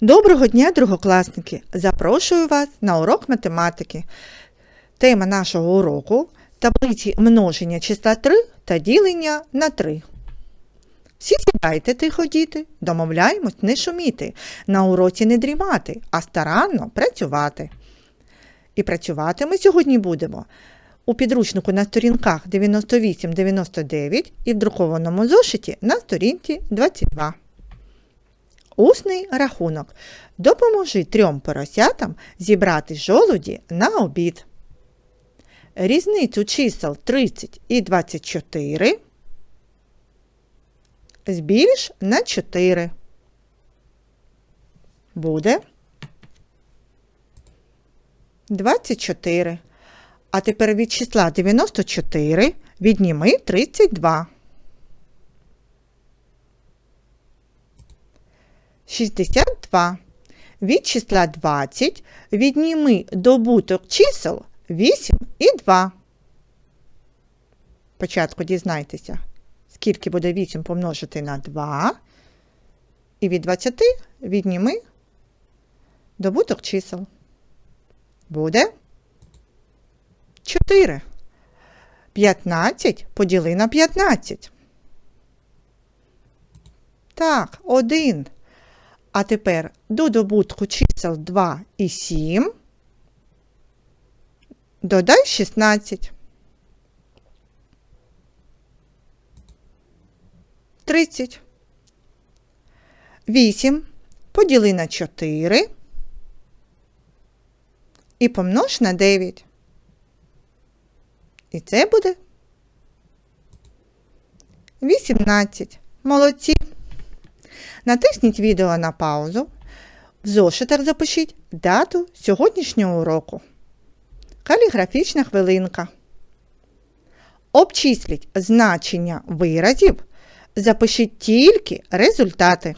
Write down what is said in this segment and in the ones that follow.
Доброго дня, другокласники! Запрошую вас на урок математики. Тема нашого уроку таблиці множення числа 3 та ділення на 3. Всі сідайте тихо, діти, домовляємось не шуміти, на уроці не дрімати, а старанно працювати. І працювати ми сьогодні будемо у підручнику на сторінках 98-99 і в друкованому зошиті на сторінці 22. Усний рахунок. Допоможи трьом поросятам зібрати жолуді на обід. Різницю чисел 30 і 24 збільш на 4. Буде 24. А тепер від числа 94 відніми 32. 62. Від числа 20 відніми добуток чисел 8 і 2. Спочатку дізнайтеся, скільки буде 8 помножити на 2. І від 20 відніми добуток чисел. Буде 4. 15 поділи на 15. Так, 1. А тепер до добутку чисел 2 і 7 додай 16. 30. 8 поділи на 4 і помнож на 9. І це буде 18. Молодці. Натисніть відео на паузу. В зошитах запишіть дату сьогоднішнього уроку. Каліграфічна хвилинка. Обчисліть значення виразів. Запишіть тільки результати.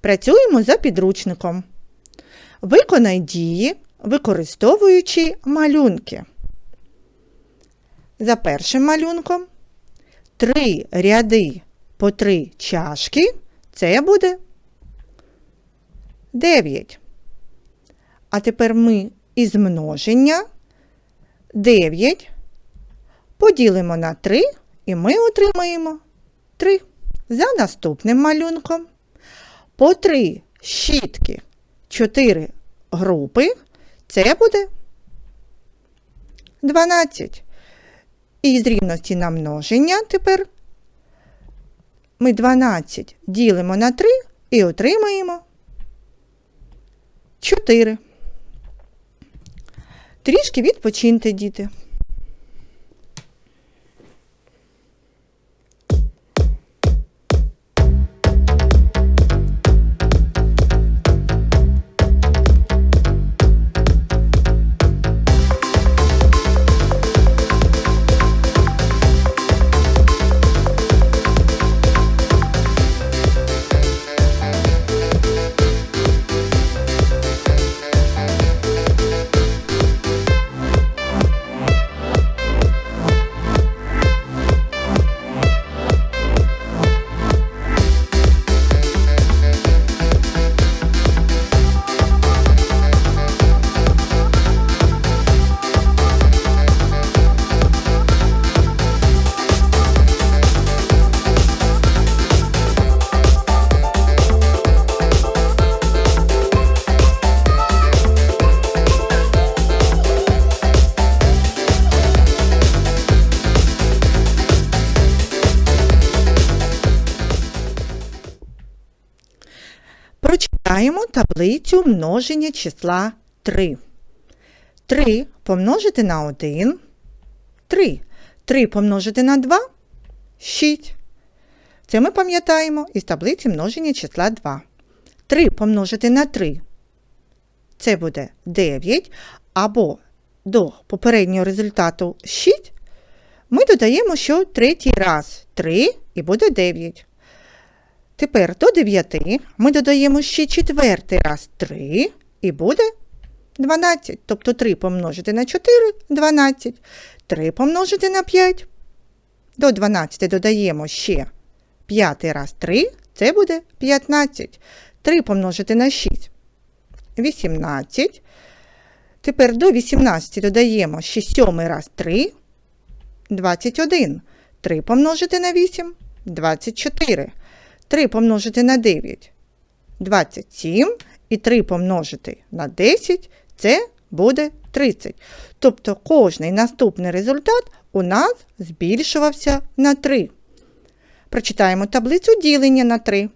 Працюємо за підручником. Виконай дії, використовуючи малюнки. За першим малюнком три ряди по три чашки, це буде 9. А тепер ми із множення 9 поділимо на 3 і ми отримаємо 3. За наступним малюнком по 3 щітки, 4 групи, це буде 12. І з рівності на множення тепер ми 12 ділимо на 3 і отримаємо 4. Трішки відпочиньте, діти. Таблицю множення числа 3. 3 помножити на 1 3. 3 помножити на 2 6. Це ми пам'ятаємо із таблиці множення числа 2. 3 помножити на 3 це буде 9. Або до попереднього результату 6 ми додаємо, що третій раз 3 і буде 9. Тепер до 9 ми додаємо ще четвертий раз 3 і буде 12. Тобто 3 помножити на 4 12. 3 помножити на 5. До 12 додаємо ще П'ятий раз 3 це буде 15. 3 помножити на 6. 18. Тепер до 18 додаємо ще сьомий раз 3. 21. 3 помножити на 8. 24. 3 помножити на 9. 27. І 3 помножити на 10 це буде 30. Тобто кожний наступний результат у нас збільшувався на 3. Прочитаємо таблицю ділення на 3.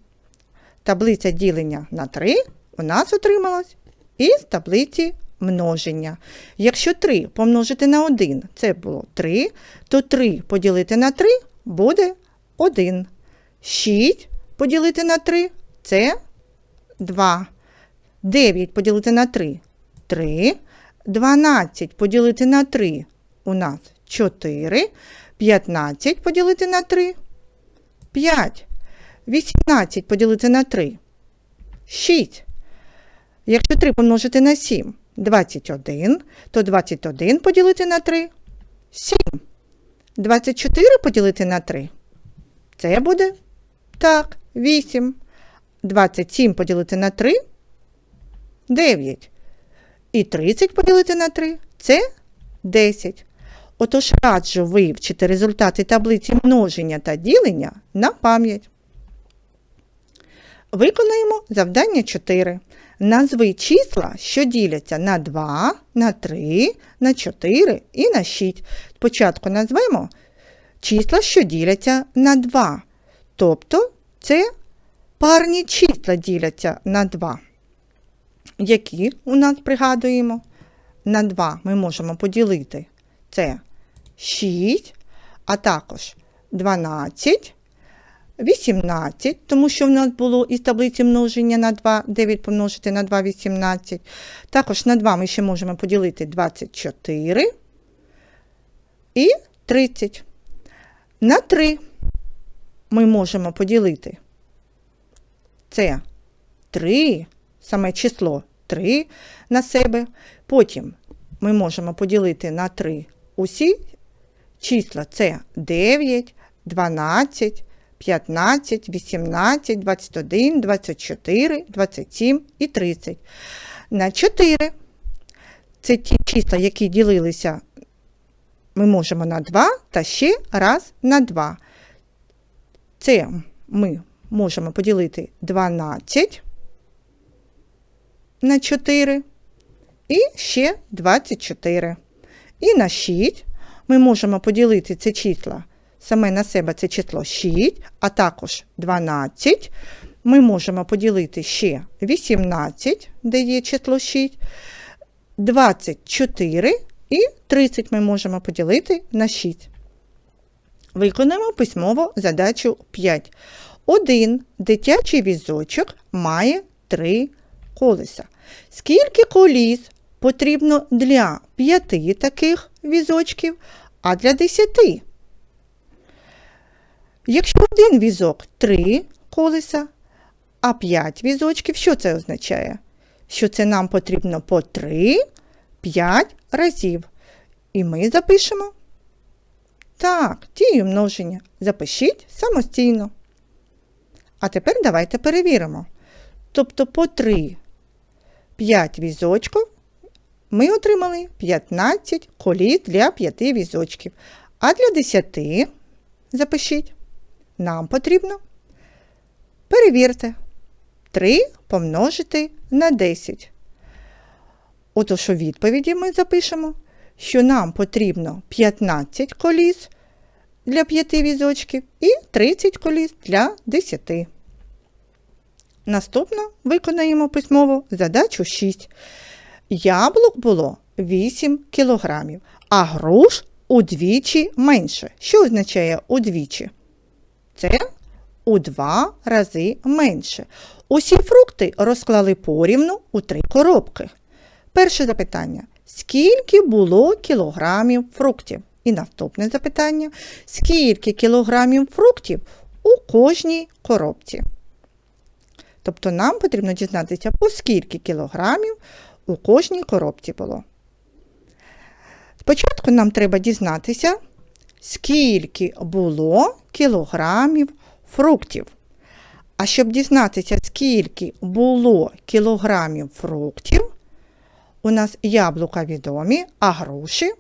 Таблиця ділення на 3 у нас отрималась із таблиці множення. Якщо 3 помножити на 1 це було 3, то 3 поділити на 3 буде 1. 6 поділити на 3 це 2. 9 поділити на 3 3. 12 поділити на 3 у нас 4. 15 поділити на 3 5. 18 поділити на 3 6. Якщо 3 помножити на 7 21, то 21 поділити на 3 7. 24 поділити на 3 це буде так, 8. 27 поділити на 3 9. І 30 поділити на 3 це 10. Отож раджу вивчити результати таблиці множення та ділення на пам'ять. Виконаємо завдання 4. Назви числа, що діляться на 2, на 3, на 4 і на 6. Спочатку назвемо числа, що діляться на 2. Тобто це парні числа діляться на 2. Які у нас пригадуємо? На 2 ми можемо поділити це 6, а також 12, 18, тому що в нас було із таблиці множення на 2, 9 помножити на 2, 18. Також на 2 ми ще можемо поділити 24 і 30. На 3 ми можемо поділити це 3, саме число 3 на себе. Потім ми можемо поділити на 3 усі числа це 9, 12, 15, 18, 21, 24, 27 і 30. На 4 це ті числа, які ділилися, ми можемо на 2 та ще раз на 2. Це ми можемо поділити 12 на 4 і ще 24. І на 6 ми можемо поділити це числа саме на себе це число 6, а також 12. Ми можемо поділити ще 18, де є число 6, 24 і 30 ми можемо поділити на 6. Виконаємо письмово задачу 5. Один дитячий візочок має 3 колеса. Скільки коліс потрібно для 5 таких візочків, а для 10? Якщо один візок 3 колеса, а 5 візочків, що це означає? Що це нам потрібно по 3, 5 разів. І ми запишемо. Так, дію множення. Запишіть самостійно. А тепер давайте перевіримо. Тобто по 3, 5 візочків ми отримали 15 коліс для 5 візочків. А для 10 запишіть. Нам потрібно. Перевірте. 3 помножити на 10. Отож у відповіді ми запишемо, що нам потрібно 15 коліс для 5 візочків і 30 коліс для 10. Наступно виконаємо письмову задачу 6. Яблук було 8 кілограмів, а груш удвічі менше. Що означає удвічі? Це у два рази менше. Усі фрукти розклали порівну у три коробки. Перше запитання: скільки було кілограмів фруктів? І наступне запитання: скільки кілограмів фруктів у кожній коробці? Тобто нам потрібно дізнатися, по скільки кілограмів у кожній коробці було. Спочатку нам треба дізнатися, скільки було кілограмів фруктів. А щоб дізнатися, скільки було кілограмів фруктів, у нас яблука відомі, а груші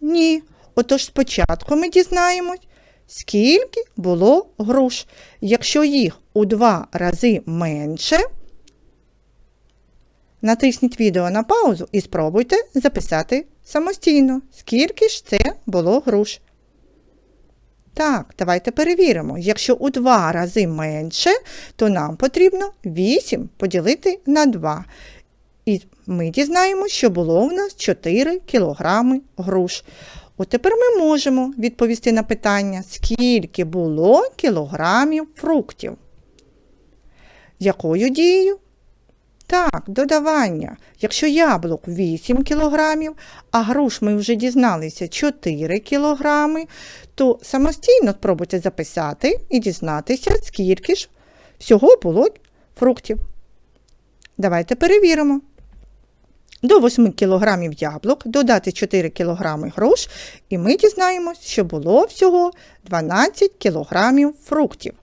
ні. Отож спочатку ми дізнаємось, скільки було груш. Якщо їх у два рази менше, натисніть відео на паузу і спробуйте записати самостійно, скільки ж це було груш. Так, давайте перевіримо. Якщо у два рази менше, то нам потрібно 8 поділити на 2. І ми дізнаємося, що було в нас 4 кілограми груш. От тепер ми можемо відповісти на питання, скільки було кілограмів фруктів. Якою дією? Так, додавання. Якщо яблук 8 кілограмів, а груш ми вже дізналися 4 кілограми, то самостійно спробуйте записати і дізнатися, скільки ж всього було фруктів. Давайте перевіримо. До 8 кг яблук додати 4 кг груш, і ми дізнаємось, що було всього 12 кг фруктів.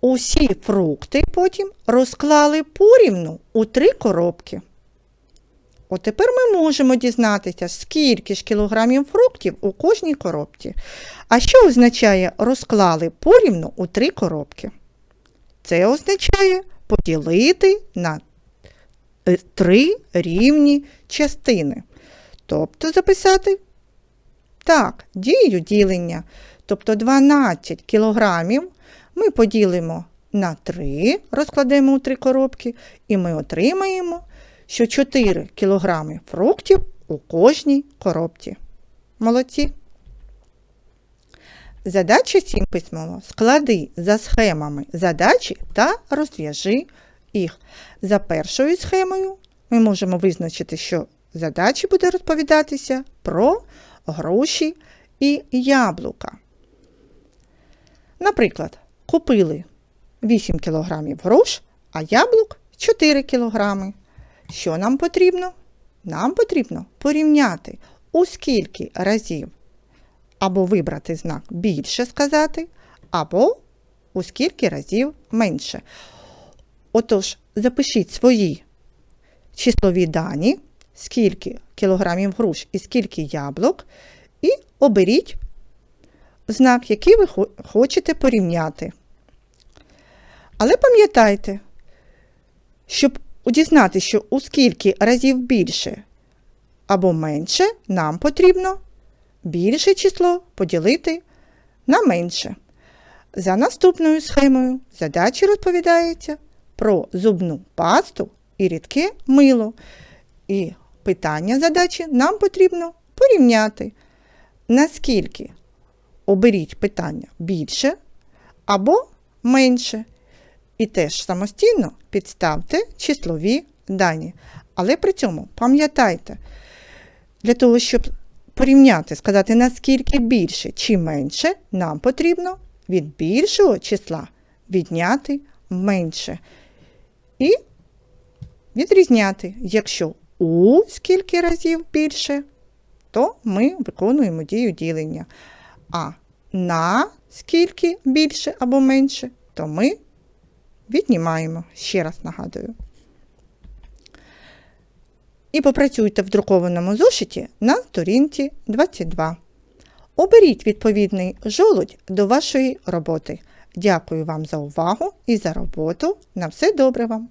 Усі фрукти потім розклали порівну у три коробки. От тепер ми можемо дізнатися, скільки ж кілограмів фруктів у кожній коробці. А що означає розклали порівну у три коробки? Це означає поділити на три рівні частини. Тобто записати так, дію ділення. Тобто 12 кілограмів ми поділимо на 3, розкладемо у 3 коробки, і ми отримаємо, що 4 кілограми фруктів у кожній коробці. Молодці. Задача 7 письмово. Склади за схемами задачі та розв'яжи їх. За першою схемою ми можемо визначити, що задачі буде розповідатися про груші і яблука. Наприклад, купили 8 кг груш, а яблук 4 кг. Що нам потрібно? Нам потрібно порівняти, у скільки разів або вибрати знак більше сказати, або у скільки разів менше. Отож, запишіть свої числові дані, скільки кілограмів груш і скільки яблук, і оберіть знак, який ви хочете порівняти. Але пам'ятайте, щоб дізнатися, що у скільки разів більше або менше, нам потрібно більше число поділити на менше. За наступною схемою задачі розповідається про зубну пасту і рідке мило. І питання задачі нам потрібно порівняти, наскільки оберіть питання більше або менше. І теж самостійно підставте числові дані. Але при цьому пам'ятайте, для того, щоб порівняти, сказати, наскільки більше чи менше, нам потрібно від більшого числа відняти менше. І відрізняти, якщо у скільки разів більше, то ми виконуємо дію ділення. А на скільки більше або менше, то ми віднімаємо. Ще раз нагадую. І попрацюйте в друкованому зошиті на сторінці 22. Оберіть відповідний жолудь до вашої роботи. Дякую вам за увагу і за роботу. На все добре вам!